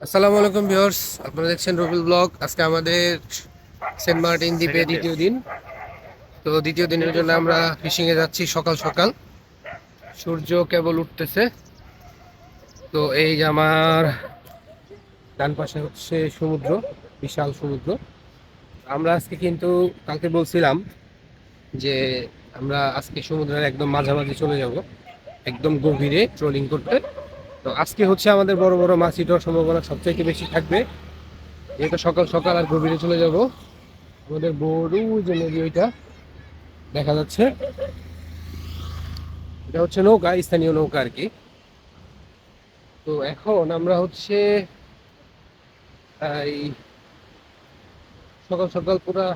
আসসালামু আলাইকুম ভিউয়ার্স আপনারা দেখছেন রবিল ব্লগ। আজকে আমাদের সেন্ট মার্টিন দ্বীপে দ্বিতীয় দিন। তো দ্বিতীয় দিনের জন্য আমরা ফিশিং এ যাচ্ছি সকাল সকাল। সূর্য কেবল উঠতেছে। তো এই যে আমার ডান পাশে হচ্ছে সমুদ্র বিশাল সমুদ্র। আমরা আজকে কিন্তু কালকে বলছিলাম যে আমরা আজকে সমুদ্রের একদম মাঝামাঝি চলে যাব। একদম গভীরে ট্রোলিং করতে। তো আজকে হচ্ছে আমাদের বড় বড় মাছ হিটার সম্ভাবনা সবচাইতে বেশি থাকবে। যেহেতু সকাল সকাল আর গভীরে চলে যাব। আমাদের বড় যে নদী ওইটা, দেখা যাচ্ছে। এটা হচ্ছে নৌকা, স্থানীয় নৌকা আর কি। তো এখন আমরা হচ্ছে এই সকাল সকাল পুরা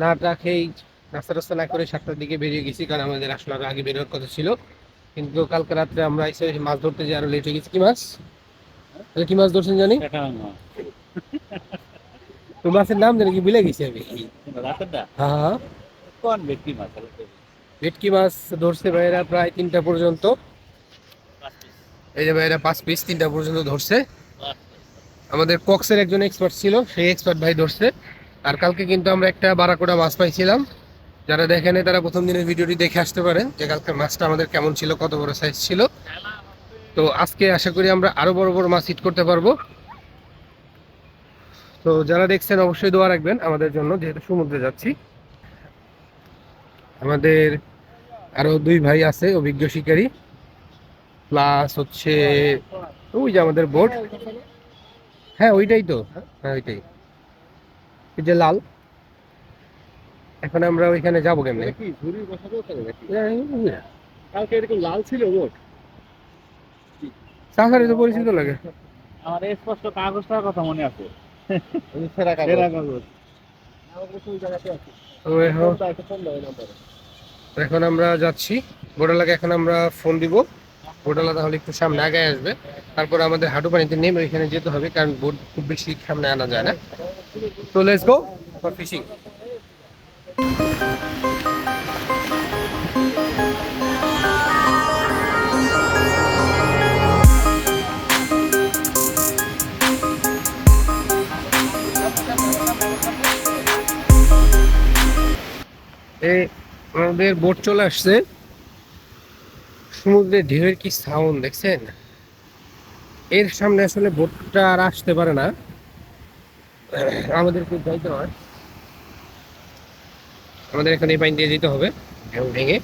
না খেয়েই নাস্তা টাস্তা না করে সাতটার দিকে বেরিয়ে গেছি, কারণ আমাদের আসলে আগে বেরোর কথা ছিল। কিন্তু কালকে রাত্রে আমরা এসে মাছ ধরতে যে আরও লেট হয়ে গেছি। কি মাছ? তাহলে কি মাছ ধরছেন জানি? তো মাছের নাম জানি কি ভুলে গেছি আমি। হ্যাঁ হ্যাঁ। কোন ব্যক্তি মাছ? ভেটকি মাছ ধরছে ভাইয়েরা প্রায় তিনটা পর্যন্ত। এই যে ভাইয়েরা পাঁচ পিস তিনটা পর্যন্ত ধরছে। আমাদের কক্সের একজন এক্সপার্ট ছিল সেই এক্সপার্ট ভাই ধরছে। আর কালকে কিন্তু আমরা একটা বারাকোটা মাছ পাইছিলাম। যারা দেখেন তারা প্রথম দিনের ভিডিওটি দেখে আসতে পারেন যে কালকে মাছটা আমাদের কেমন ছিল, কত বড় সাইজ ছিল। তো আজকে আশা করি আমরা আরও বড় বড় মাছ হিট করতে পারব। তো যারা দেখছেন, অবশ্যই দোয়া রাখবেন আমাদের জন্য, যেহেতু সমুদ্রে যাচ্ছি। আমাদের আরও দুই ভাই আছে, অভিজ্ঞ শিকারী। প্লাস হচ্ছে, ওই যে আমাদের বোট হ্যাঁ ওইটাই তো। হ্যাঁ ওইটাই। এই যে লাল। এখন আমরা ওইখানে যাব কেমনে? কি ঝুড়ি বসাবো কালকে এরকম লাল ছিল মোট সাঁতারে তো পরিচিত লাগে। আমার স্পষ্ট কাগজটার কথা মনে আছে। সেরা সেরা কাগজ। তো এখন এখন আমরা যাচ্ছি। বোটালাকে এখন আমরা ফোন দিব। বোটালা তাহলে একটু সামনে আগে আসবে। তারপর আমাদের হাঁটু পানিতে নেমে ওইখানে যেতে হবে কারণ বোট খুব বেশি সামনে আনা যায় না। তো লেটস গো ফর ফিশিং এই আমাদের বোট চলে আসছে। সমুদ্রের ঢেউয়ের কি সাউন্ড দেখছেন? এর সামনে আসলে বোটটা আর আসতে পারে না। আমাদেরকে যাইতে হয়। আমাদের এখানে এই পাইন দিয়ে যেতে হবে, ঢেউ ভেঙে।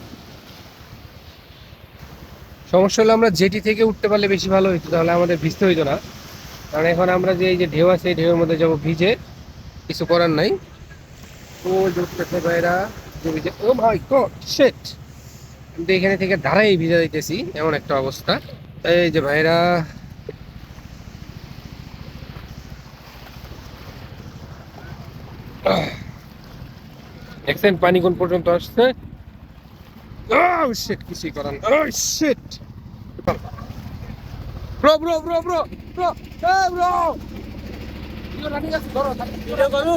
সমস্যা হলো আমরা জেটি থেকে উঠতে পারলে বেশি ভালো হইতো, তাহলে আমাদের ভিজতে হইতো না। কারণ এখন আমরা যে এই যে ঢেউ আছে, এই ঢেউয়ের মধ্যে যাব ভিজে, কিছু করার নাই। ও উঠতেছে ভাইরা ভিজে ও ভাই শিট কিন্তু এখানে থেকে দাঁড়াই ভিজা দিতেছি এমন একটা অবস্থা। এই যে ভাইরা। দেখছেন পানি কোন পর্যন্ত আসছে? Oh shit কিছুই করার না। Oh shit! Bro bro bro bro bro এ ব্রো রানিং আছে ধরো ভিডিও করু।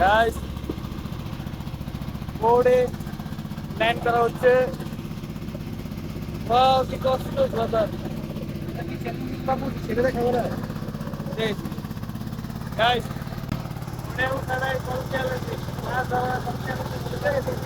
গাইস বোর্ডে ল্যান্ড করা হচ্ছে। ওয়াও কি কষ্ট ব্রাদার ছেড়ে দেখাবো না Guys, today we had a que é?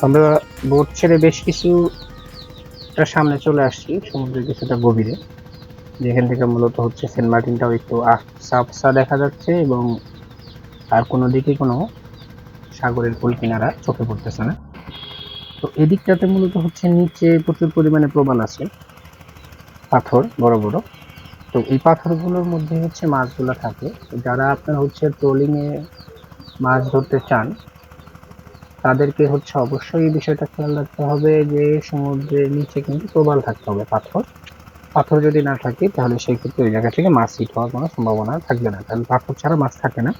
আমরা বোট ছেড়ে বেশ কিছু টা সামনে চলে আসছি, সমুদ্রের কিছুটা গভীরে। যেখান থেকে মূলত হচ্ছে সেন্ট মার্টিনটাও একটু আফসা দেখা যাচ্ছে এবং আর কোনো দিকে কোনো সাগরের কুল কিনারা চোখে পড়তেছে না। তো এদিকটাতে মূলত হচ্ছে নিচে প্রচুর পরিমাণে প্রবাল আছে, পাথর, বড় বড়। তো এই পাথরগুলোর মধ্যে হচ্ছে মাছগুলো থাকে। যারা আপনার হচ্ছে ট্রোলিংয়ে মাছ ধরতে চান তাদেরকে হচ্ছে অবশ্যই এই বিষয়টা খেয়াল রাখতে হবে যে সমুদ্রের নিচে কিন্তু প্রবাল থাকতে হবে, পাথর। পাথর যদি না থাকে, তাহলে সেই ক্ষেত্রে ওই জায়গা থেকে মাছ হিট হওয়ার কোনো সম্ভাবনা থাকবে না। কারণ পাথর ছাড়া মাছ থাকে না।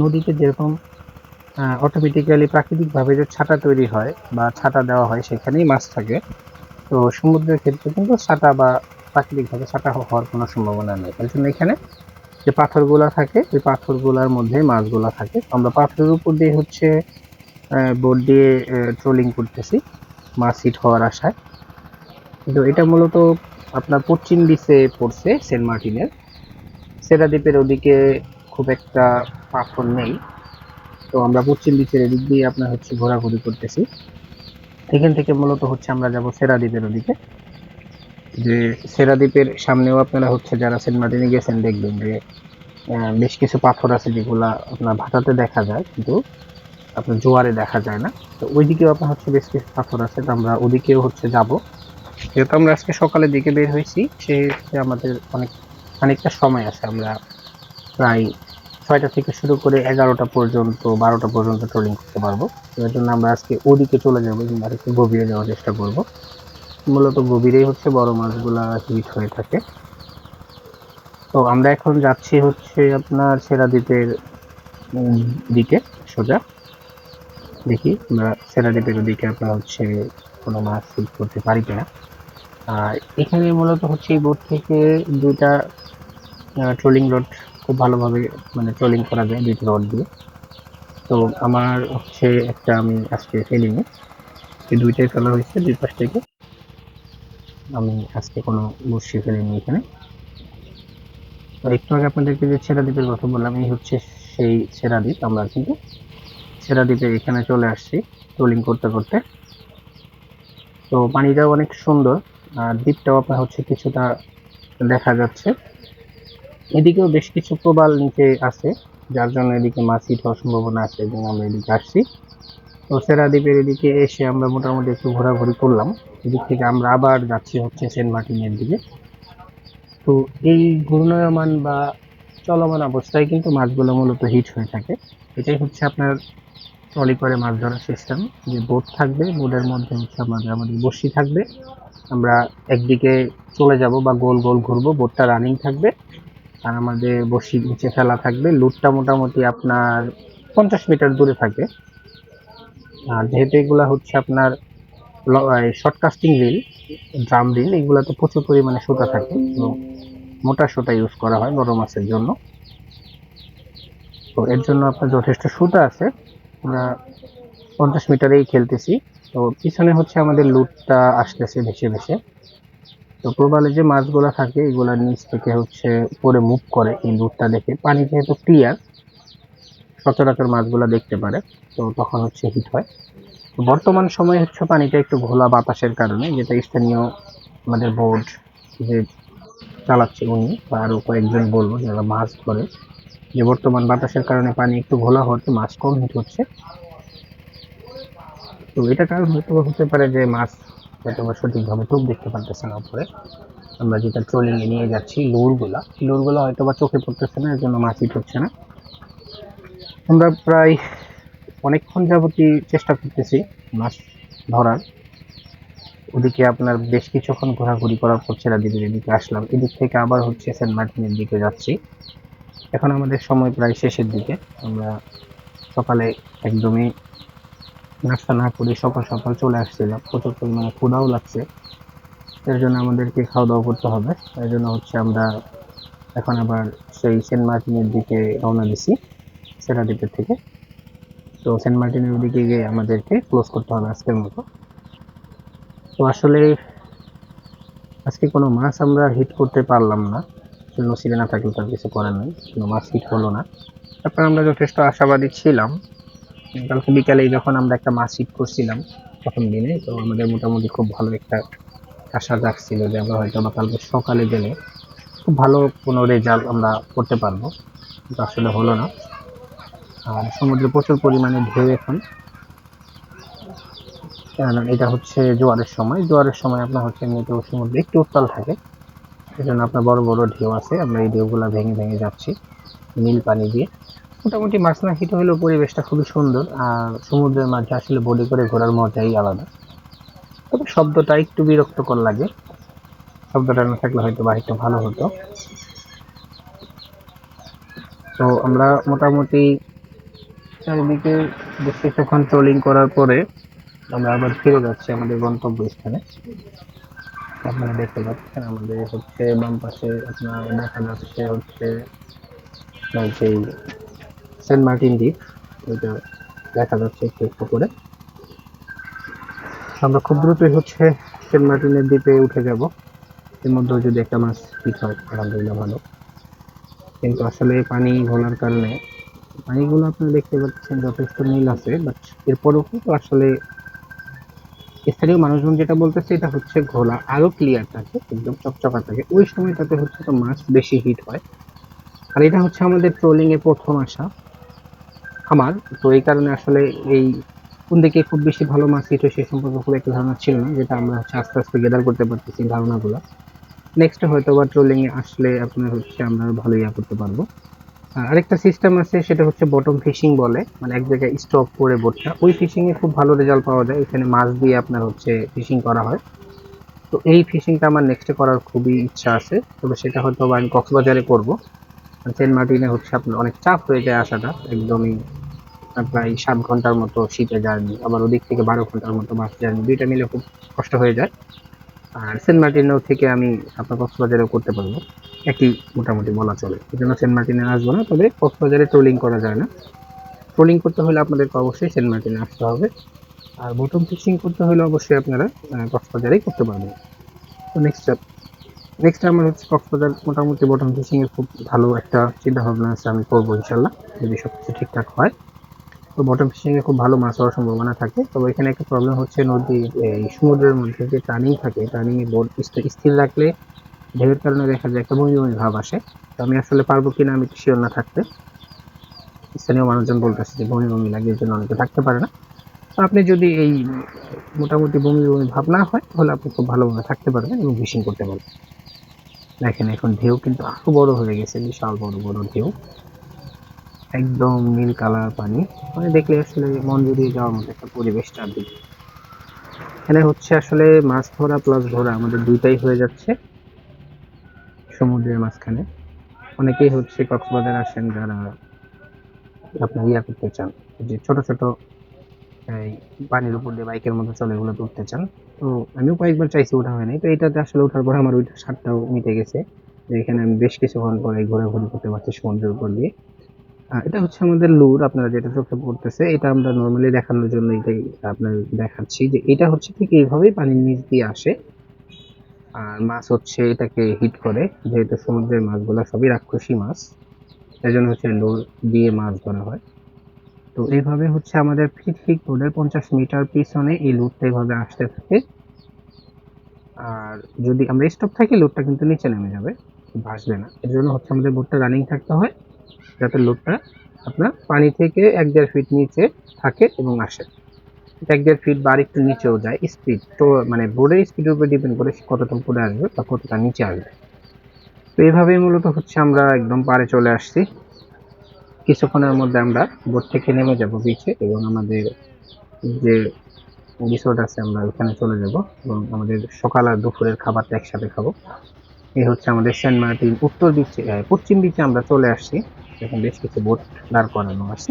নদীতে যেরকম অটোমেটিক্যালি প্রাকৃতিকভাবে যে ছাতা তৈরি হয় বা ছাটা দেওয়া হয়, সেখানেই মাছ থাকে। তো সমুদ্রের ক্ষেত্রে কিন্তু ছাতা বা প্রাকৃতিকভাবে ছাতা হওয়ার কোনো সম্ভাবনা নেই। তার জন্য এখানে যে পাথরগুলা থাকে, ওই পাথরগুলার মধ্যে মাছগুলা থাকে। আমরা পাথরের উপর দিয়ে হচ্ছে বোট দিয়ে ট্রোলিং করতেছি, মাছ হিট হওয়ার আশায়। কিন্তু এটা মূলত আপনার পশ্চিম দিকে পড়ছে সেন্ট মার্টিনের। সেরা দ্বীপের ওদিকে খুব একটা পাথর নেই। তো আমরা পশ্চিম দিকের এদিক দিয়ে আপনার হচ্ছে ঘোরাঘুরি করতেছি। এখান থেকে মূলত হচ্ছে আমরা যাব সেরা দ্বীপের ওদিকে। যে সেরা দ্বীপের সামনেও আপনারা হচ্ছে যারা সেন্ট মার্টিনে গেছেন দেখবেন যে বেশ কিছু পাথর আছে যেগুলা আপনার ভাটাতে দেখা যায়। কিন্তু আপনার জোয়ারে দেখা যায় না। তো ওইদিকেও আপনার হচ্ছে বেশ কিছু পাথর আছে, তো আমরা ওদিকেও হচ্ছে যাব। যেহেতু আমরা আজকে সকালের দিকে বের হয়েছি সেক্ষেত্রে আমাদের অনেক অনেকটা সময় আছে। আমরা প্রায় ছয়টা থেকে শুরু করে এগারোটা পর্যন্ত, বারোটা পর্যন্ত ট্রোলিং করতে পারব। এর জন্য আমরা আজকে ওদিকে চলে যাব এবং আরেকটু গভীরে যাওয়ার চেষ্টা করব। মূলত গভীরেই হচ্ছে বড় মাছগুলা হিট হয়ে থাকে। তো আমরা এখন যাচ্ছি হচ্ছে আপনার সেরা দ্বীপের দিকে সোজা। দেখি, আমরা দ্বীপের ওদিকে আপনার হচ্ছে কোনো মাছ হিট করতে পারি কিনা। আর এখানে মূলত হচ্ছে এই বোট থেকে দুইটা ট্রোলিং রড খুব ভালোভাবে মানে ট্রোলিং করা যায় দুইটা রড দিয়ে। তো আমার হচ্ছে একটা আমি আজকে ফেলিনি এই দুইটাই ফেলা হয়েছে দুই পাশ থেকে। আমি আজকে কোনো বসি ফেলিনি এখানে। একটু আগে আপনাদেরকে যে সেরা দ্বীপের কথা বললাম, এই হচ্ছে সেই সেরা দ্বীপ আমরা কিন্তু সেরা দ্বীপে এখানে চলে আসছি ট্রোলিং করতে করতে। তো পানিটাও অনেক সুন্দর, আর দ্বীপটাও আপনার হচ্ছে কিছুটা দেখা যাচ্ছে। এদিকেও বেশ কিছু প্রবাল নিচে আছে, যার জন্য এদিকে মাছ হওয়ার সম্ভাবনা আছে এবং আমরা এদিকে আসছি। তো সেরা দ্বীপের এদিকে এসে আমরা মোটামুটি একটু ঘোরাঘুরি করলাম। এদিক থেকে আমরা আবার যাচ্ছি হচ্ছে সেন্ট মার্টিনের দিকে। তো এই ঘূর্ণায়মান বা চলমান অবস্থায় কিন্তু মাছগুলো মূলত হিট হয়ে থাকে। এটাই হচ্ছে আপনার ট্রলি করে মাছ ধরার সিস্টেম যে বোট থাকবে বোটের মধ্যে হচ্ছে আমাদের আমাদের বসি থাকবে। আমরা একদিকে চলে যাব বা গোল গোল ঘুরবো বোটটা রানিং থাকবে, আর আমাদের বসি নিচে ফেলা থাকবে। লুটটা মোটামুটি আপনার পঞ্চাশ মিটার দূরে থাকবে আর যেহেতু এগুলা হচ্ছে আপনার short casting reel drum reel এগুলাতে প্রচুর পরিমাণে সুতা থাকে এবং মোটা সুতা ইউজ করা হয় বড় মাছের জন্য। তো এর জন্য আপনার যথেষ্ট সুতা আছে। আমরা পঞ্চাশ মিটারেই খেলতেছি। তো পিছনে হচ্ছে আমাদের লুটটা আসতেছে ভেসে ভেসে। তো প্রবালে যে মাছগুলো থাকে এগুলোর নিচ থেকে হচ্ছে উপরে মুভ করে এই লুটটা দেখে। পানি যেহেতু ক্লিয়ার সচরাচর মাছগুলো দেখতে পারে। তো তখন হচ্ছে হিট হয়। তো বর্তমান সময়ে হচ্ছে পানিটা একটু ঘোলা বাতাসের কারণে, যেটা স্থানীয় আমাদের বোর্ড যে চালাচ্ছে উনি, বা আরও কয়েকজন বলব যারা মাছ ধরে যে বর্তমান বাতাসের কারণে পানি একটু ঘোলা হতে মাছ কম হিট হচ্ছে। তো এটা কারণ হয়তো হতে পারে যে মাছ হয়তো বা সঠিকভাবে টোপ দেখতে পারতেছে না উপরে। আমরা যেটা ট্রোলিং এ নিয়ে যাচ্ছি লোরগুলা, লোরগুলো হয়তো বা চোখে পড়তেছে না এর জন্য মাছ হিট হচ্ছে না। আমরা প্রায় অনেকক্ষণ যাবতই চেষ্টা করতেছি মাছ ধরার। ওদিকে আপনার বেশ কিছুক্ষণ ঘোরাঘুরি করার পর ছেড়া দ্বীপের এদিকে আসলাম। এদিক থেকে আবার হচ্ছে সেন্ট মার্টিনের দিকে যাচ্ছি। এখন আমাদের সময় প্রায় শেষের দিকে। আমরা সকালে একদমই নাস্তা না করে সকাল সকাল চলে আসছিলাম। প্রচুর পরিমাণে ক্ষুধাও লাগছে। এর জন্য আমাদেরকে খাওয়া দাওয়া করতে হবে। এর জন্য হচ্ছে আমরা এখন আবার সেই সেন্ট মার্টিনের দিকে রওনা দিছি সেরা দ্বীপের থেকে। তো সেন্ট মার্টিনের দিকে গিয়ে আমাদেরকে ক্লোজ করতে হবে আজকের মতো। তো আসলে আজকে কোনো মাছ আমরা হিট করতে পারলাম না। নসিবে না থাকলে তার কিছু করার নেই। কোনো হিট হলো না। তারপর আমরা যথেষ্ট আশাবাদী ছিলাম। কালকে বিকালে যখন আমরা একটা হিট করছিলাম, প্রথম দিনে, তো আমাদের মোটামুটি খুব ভালো একটা আশা রাখছিল যে আমরা হয়তো বা কালকে সকালে গেলে খুব ভালো কোনো রেজাল্ট আমরা করতে পারব। কিন্তু আসলে হলো না। আর সমুদ্রে প্রচুর পরিমাণে ঢেউ এখন। কারণ এটা হচ্ছে জোয়ারের সময়। জোয়ারের সময় আপনার হচ্ছে এমনিতেও সমুদ্রে একটু উত্তাল থাকে। জন্য আপনার বড় বড় ঢেউ আছে। আমরা এই ঢেউগুলো ভেঙে ভেঙে যাচ্ছি নীল পানি দিয়ে। মোটামুটি মাছ না হিট হলেও পরিবেশটা খুবই সুন্দর আর সমুদ্রের মাঝে আসলে বডি করে ঘোরার মজাই আলাদা। তবে শব্দটা একটু বিরক্তকর লাগে। শব্দটা না থাকলে হয়তো বাহিরটা ভালো হতো। তো আমরা মোটামুটি চারিদিকে বেশ কিছুক্ষণ ট্রোলিং করার পরে আমরা আবার ফিরে যাচ্ছি আমাদের গন্তব্য স্থানে আপনারা দেখতে পাচ্ছেন আমাদের হচ্ছে বাম পাশে আপনার দেখা যাচ্ছে হচ্ছে সেই সেন্ট মার্টিন দ্বীপ, ওইটা দেখা যাচ্ছে একটু একটু করে। আমরা খুব দ্রুতই হচ্ছে সেন্ট মার্টিনের দ্বীপে উঠে যাব। এর মধ্যেও যদি একটা মাছ পিক হয় আলহামদুলিল্লাহ ভালো। কিন্তু আসলে পানি ঘোলার কারণে, পানিগুলো আপনি দেখতে পাচ্ছেন যথেষ্ট নীল আছে বাট এরপরেও কিন্তু আসলে স্থানীয় মানুষজন যেটা বলতেছে, এটা হচ্ছে ঘোলা। আরও ক্লিয়ার থাকে, একদম চকচকা থাকে। ওই সময়টাতে হচ্ছে তো মাছ বেশি হিট হয়। আর এটা হচ্ছে আমাদের ট্রোলিং এ প্রথম আসা। আমার, তো এই কারণে আসলে এই কোন দিকে খুব বেশি ভালো মাছ হিট হয় সে সম্পর্কে খুব একটা ধারণা ছিল না, যেটা আমরা হচ্ছে আস্তে আস্তে গেদার করতে পারতেছি ধারণাগুলো। নেক্সট হয়তো বা ট্রোলিং এ আসলে আপনার হচ্ছে আমরা ভালো ইয়া করতে পারব। আরেকটা সিস্টেম আছে, সেটা হচ্ছে বটম ফিশিং বলে মানে এক জায়গায় স্টক করে বোটটা। ওই ফিশিং এ খুব ভালো রেজাল্ট পাওয়া যায়। এখানে মাছ দিয়ে আপনার হচ্ছে ফিশিং করা হয়। তো এই ফিশিংটা আমার নেক্সটে করার খুবই ইচ্ছা আছে। তবে সেটা হয়তো আমি কক্সবাজারে করব। সেন্ট মার্টিনে হচ্ছে আপনার অনেক চাপ হয়ে যায় আসাটা। একদমই প্রায় সাত ঘণ্টার মতো শীতে জার্নি আবার ওদিক থেকে বারো ঘণ্টার মতো বাস জার্নি দুইটা মিলে খুব কষ্ট হয়ে যায়। আর সেন্ট মার্টিনেও থেকে আমি আপনার কক্সবাজারেও করতে পারব। একই মোটামুটি বলা চলে। এই জন্য সেন্ট মার্টিনে আসব না, তবে কক্সবাজারে ট্রোলিং করা যায় না। ট্রোলিং করতে হলে আপনাদেরকে অবশ্যই সেন্ট মার্টিনে আসতে হবে। আর বটম ফিশিং করতে হলে অবশ্যই আপনারা কক্সবাজারেই করতে পারবেন। তো নেক্সট নেক্সট আমার হচ্ছে কক্সবাজার। মোটামুটি বটম এর খুব ভালো একটা চিন্তা ভাবনা আছে, আমি করব ইনশাল্লাহ, যদি সব কিছু ঠিকঠাক হয়। তো বটম ফিশিং এ খুব ভালো মাছ হওয়ার সম্ভাবনা থাকে। তবে এখানে একটা প্রবলেম হচ্ছে নদীর এই সমুদ্রের মধ্যে যে টার্নিং থাকে টার্নিং এ বোট স্থির রাখলে ঢেউয়ের কারণে দেখা যায় একটা বমি বমি ভাব আসে। তো আমি আসলে পারব কিনা আমি শিওর না থাকতে। স্থানীয় মানুষজন বলতেছে যে বমি বমি লাগে জন্য অনেকে থাকতে পারে না। তো আপনি যদি এই মোটামুটি বমি বমি ভাব না হয়, তাহলে আপনি খুব ভালোভাবে থাকতে পারবেন এবং ফিশিং করতে পারবেন। দেখেন এখন ঢেউ কিন্তু আরও বড় হয়ে গেছে, বিশাল বড় বড় ঢেউ। একদম নীল কালার পানি। মানে দেখলে আসলে মন জুড়িয়ে যাওয়ার মতো একটা পরিবেশ চারদিকে এখানে হচ্ছে আসলে মাছ ধরা প্লাস ঘোরা আমাদের দুইটাই হয়ে যাচ্ছে। সমুদ্রের মাঝখানে। অনেকেই হচ্ছে কক্সবাজার আসেন যারা আপনার ইয়া করতে চান যে ছোট ছোট, এই পানির উপর দিয়ে বাইকের মতো চলে এগুলো উঠতে চান। তো আমিও কয়েকবার চাইছি ওঠা হয়নি তো এটাতে আসলে ওঠার পর আমার ওইটা স্বাদটাও মিটে গেছে। যে এখানে আমি বেশ কিছুক্ষণ পরে ঘোরাঘুরি করতে পারছি সমুদ্রের উপর দিয়ে। এটা হচ্ছে আমাদের লুর, আপনারা যেটা চোখে পড়তেছে, এটা আমরা নর্মালি দেখানোর জন্য এটাই আপনার দেখাচ্ছি যে এটা হচ্ছে ঠিক এইভাবেই পানির নিচ দিয়ে আসে। আর মাছ হচ্ছে এটাকে হিট করে, যেহেতু সমুদ্রের মাছগুলো সবই রাক্ষসী মাছ এই জন্য হচ্ছে লুর দিয়ে মাছ ধরা হয়। তো এইভাবে হচ্ছে আমাদের ফিট ঠিক রোডের পঞ্চাশ মিটার পিছনে এই লুটটা এইভাবে আসতে থাকে। আর যদি আমরা স্টপ থাকি লোডটা কিন্তু নিচে নেমে যাবে, ভাসবে না। এর জন্য হচ্ছে আমাদের বোটটা রানিং থাকতে হয়। যাতে লোডটা আপনার পানি থেকে এক দেড় ফিট নিচে থাকে এবং আসে। এক দেড় ফিট বা আরেকটু নিচেও যায় স্পিড তো মানে বোর্ডের স্পিডের উপর ডিপেন্ড করে কতটা উপরে আসবে বা কতটা নিচে আসবে। তো এইভাবেই মূলত হচ্ছে আমরা একদম পারে চলে আসছি। কিছুক্ষণের মধ্যে আমরা বোর্ড থেকে নেমে যাব বিচে এবং আমাদের যে রিসোর্ট আছে আমরা ওখানে চলে যাব এবং আমাদের সকাল আর দুপুরের খাবারটা একসাথে খাব। এই হচ্ছে আমাদের সেন্ট মার্টিন উত্তর দিকে পশ্চিম দিকে আমরা চলে আসছি এখন বেশ কিছু বোট দাঁড় করানো আছে।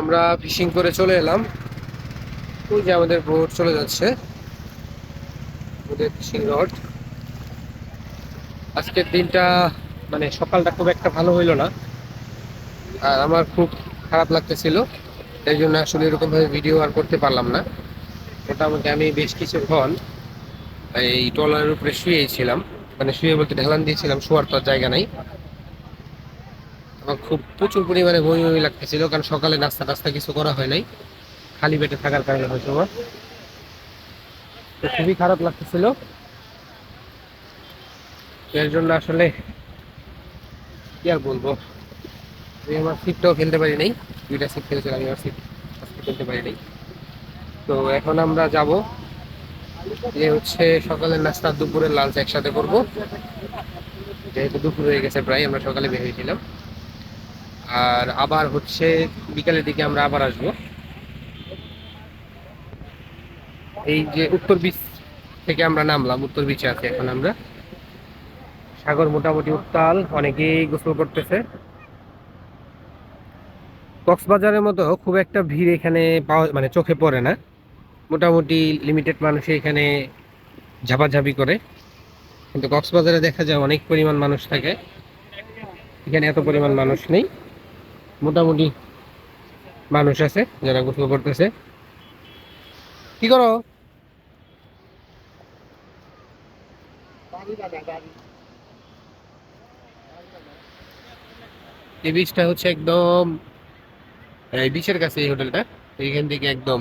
আমরা ফিশিং করে চলে এলাম। ওই যে আমাদের বোট চলে যাচ্ছে। ফিশিং রড আজকের দিনটা মানে সকালটা খুব একটা ভালো হইল না। আর আমার খুব খারাপ লাগতেছিল। তাই জন্য আসলে এরকমভাবে ভিডিও আর করতে পারলাম না। মোটামুটি আমি বেশ কিছুক্ষণ এই ট্রলারের উপরে শুয়েছিলাম। মানে শুয়ে বলতে ঢেলান দিয়েছিলাম, শোয়ার তো জায়গা নাই। খুব প্রচুর পরিমাণে বমি বমি লাগতেছিল, কারণ সকালে নাস্তা টাস্তা কিছু করা হয় নাই। খালি পেটে থাকার কারণে হয়তো আমার। তো খুবই খারাপ লাগতেছিল। এর জন্য আসলে কি আর বলব? আমি আমার সিটটাও খেলতে পারি নাই। দুইটা সিট খেলেছিলাম আমি আমার সিট খেলতে পারি নাই। তো এখন আমরা যাব যে হচ্ছে সকালের নাস্তা, দুপুরের লাঞ্চ একসাথে করব। যেহেতু দুপুর হয়ে গেছে প্রায়, আমরা সকালে বের হয়েছিলাম আর আবার হচ্ছে বিকালের দিকে আমরা আবার আসব। এই যে উত্তর বিচ থেকে আমরা নামলাম, উত্তর বিচে আছি এখন আমরা। সাগর মোটামুটি উত্তাল, অনেকেই গোসল করতেছে। কক্সবাজারের মতো খুব একটা ভিড় এখানে পাওয়া মানে চোখে পড়ে না। মোটামুটি লিমিটেড মানুষই এখানে ঝাপাঝাপি করে। কিন্তু কক্সবাজারে দেখা যায় অনেক পরিমাণ মানুষ থাকে। এখানে এত পরিমাণ মানুষ নেই। মোটামুটি মানুষ আছে, যারা গোসল করতেছে। কি করো? এই বিচটা হচ্ছে একদম এই বিচের কাছে এই হোটেলটা এইখান থেকে একদম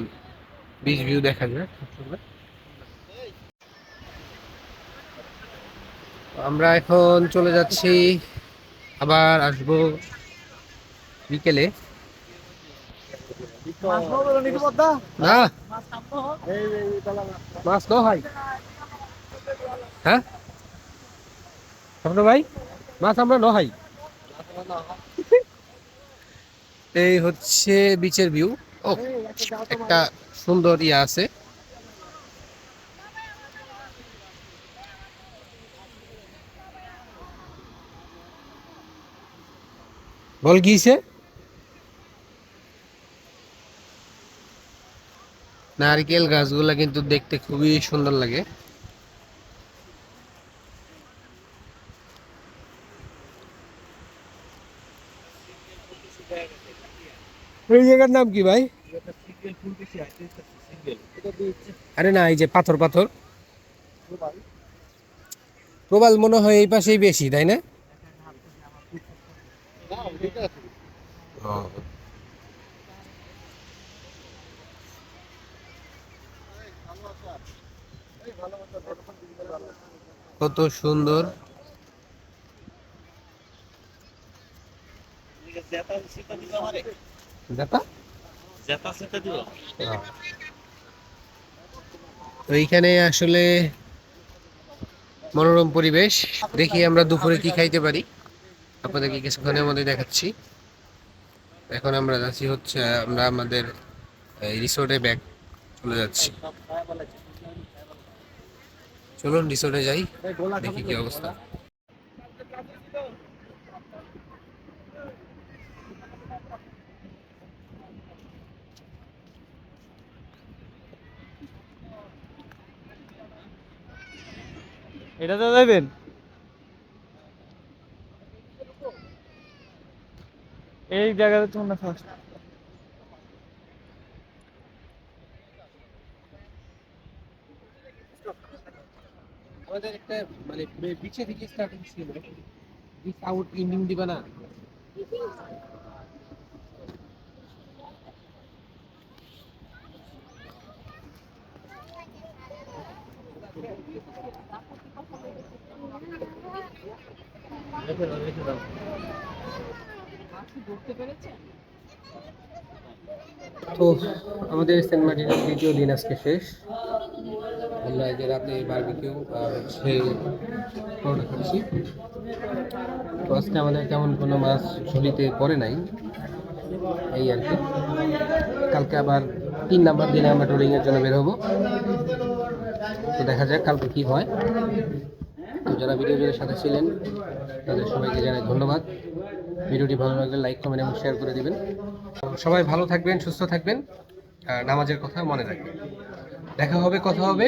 বিচ ভিউ দেখা যায়। আমরা এখন চলে যাচ্ছি। আবার আসব বিকেলে। না। মাছ হ্যাঁ। স্বপ্ন ভাই মাছ আমরা নহাই এই হচ্ছে বিচের ভিউ। ও একটা সুন্দর ইয়া আছে। বল গিয়েছে নারকেল গাছগুলা কিন্তু দেখতে খুবই সুন্দর লাগে। এই জায়গার নাম কি ভাই? আরে না এই যে পাথর পাথর। প্রবাল মনে হয় এই পাশেই বেশি তাই না? কত সুন্দর। এইখানে আসলে মনোরম পরিবেশ। দেখি আমরা দুপুরে কি খাইতে পারি। আপনাদেরকে কিছুক্ষণের মধ্যে দেখাচ্ছি। এখন আমরা যাচ্ছি হচ্ছে, আমরা আমাদের রিসোর্টে ব্যাগ, চলে যাচ্ছি। চলুন রিসোর্টে যাই দেখি কি অবস্থা। এটা তো দেবেন এই জায়গাটা তো না ফার্স্ট আমাদের একটা মানে বিচে থেকে স্টার্টিং ছিল। আউট ইন্ডিং দিবা না? তো আমাদের সেন্ট মার্টিনের দ্বিতীয় দিন আজকে শেষ। আমরা এই যে রাতে বারবিকিউ আর হচ্ছে পরোটা খাচ্ছি। তো আজকে আমাদের তেমন কোনো মাছ ঝুলিতে পড়ে নাই, এই আর কি। কালকে আবার তিন নাম্বার দিনে আমরা ট্রোলিংয়ের জন্য বের হব। তো দেখা যাক কালকে কি হয়। তো যারা ভিডিও জুড়ে সাথে ছিলেন, তাদের সবাইকে জানাই ধন্যবাদ। ভিডিওটি ভালো লাগলে লাইক কমেন্ট এবং শেয়ার করে দিবেন। সবাই ভালো থাকবেন, সুস্থ থাকবেন, আর নামাজের কথা মনে রাখবেন। দেখা হবে, কথা হবে।